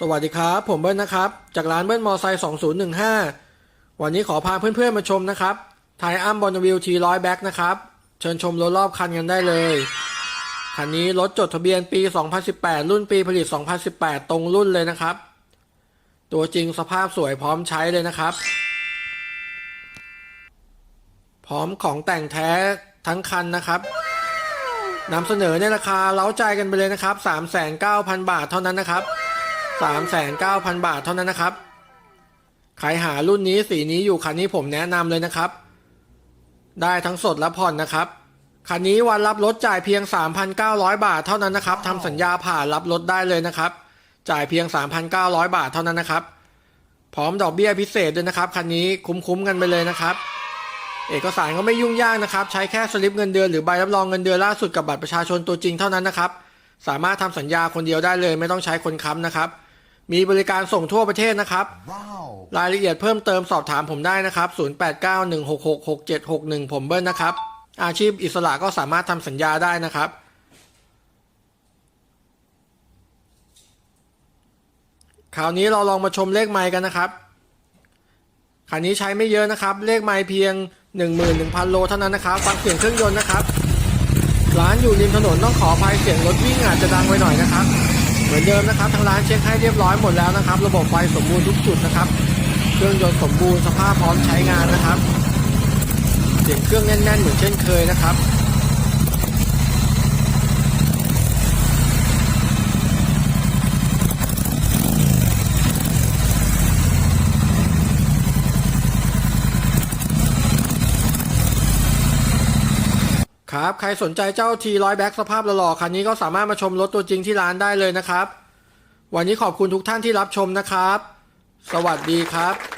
สวัสดีครับ ผมเบิ้ลนะครับ จากร้านเบิ้ลมอไซค์2015 วันนี้ขอพาเพื่อนๆมาชมนะครับไทอัมบอนวิวทีร้อยแบ็กนะครับ เชิญชมรถรอบคันกันได้เลย คันนี้รถจดทะเบียนปี 2018 รุ่นปีผลิต 2018 ตรงรุ่นเลยนะครับ ตัวจริงสภาพสวยพร้อมใช้เลยนะครับ พร้อมของแต่งแท้ทั้งคันนะครับนำเสนอในราคาเล้าใจกันไปเลยนะครับ 3,900 0 บาทเท่านั้นนะครับ 39,000 บาทเท่านั้นนะครับ ใครหารุ่นนี้สีนี้อยู่คันนี้ผมแนะนำเลยนะครับ ได้ทั้งสดและผ่อนนะครับ คันนี้วันรับรถจ่ายเพียง 3,900 บาทเท่านั้นนะครับทำสัญญาผ่านรับรถได้เลยนะครับ จ่ายเพียง 3,900 บาทเท่านั้นนะครับ พร้อมดอกเบี้ยพิเศษด้วยนะครับ คันนี้คุ้มๆกันไปเลยนะครับเอกสารก็ไม่ยุ่งยากนะครับ ใช้แค่สลิปเงินเดือนหรือใบรับรองเงินเดือนล่าสุดกับบัตรประชาชนตัวจริงเท่านั้นนะครับ สามารถทำสัญญาคนเดียวได้เลย ไม่ต้องใช้คนค้ำนะครับ มีบริการส่งทั่วประเทศนะครับ Wow. รายละเอียดเพิ่มเติมสอบถามผมได้นะครับ 0891666761 ผมเบิ้ลนะครับ อาชีพอิสระก็สามารถทำสัญญาได้นะครับ คราวนี้เราลองมาชมเลขไมค์กันนะครับคันนี้ใช้ไม่เยอะนะครับ เลขไมค์เพียง 11,000 โลเท่านั้นนะครับ ฟังเสียงเครื่องยนต์นะครับ ร้านอยู่ริมถนนต้องขออภัยเสียงรถวิ่งอาจจะดังไปหน่อยนะครับ เหมือนเดิมนะครับทางร้านเช็คให้เรียบร้อยหมดแล้วนะครับ ระบบไฟสมบูรณ์ทุกจุดนะครับ เครื่องยนต์สมบูรณ์สภาพพร้อมใช้งานนะครับ เสียงเครื่องแน่นๆเหมือนเช่นเคยนะครับ ครับ ใครสนใจเจ้าทีร้อยแบ็กสภาพหล่อๆคันนี้ก็สามารถมาชมรถตัวจริงที่ร้านได้เลยนะครับ วันนี้ขอบคุณทุกท่านที่รับชมนะครับ สวัสดีครับ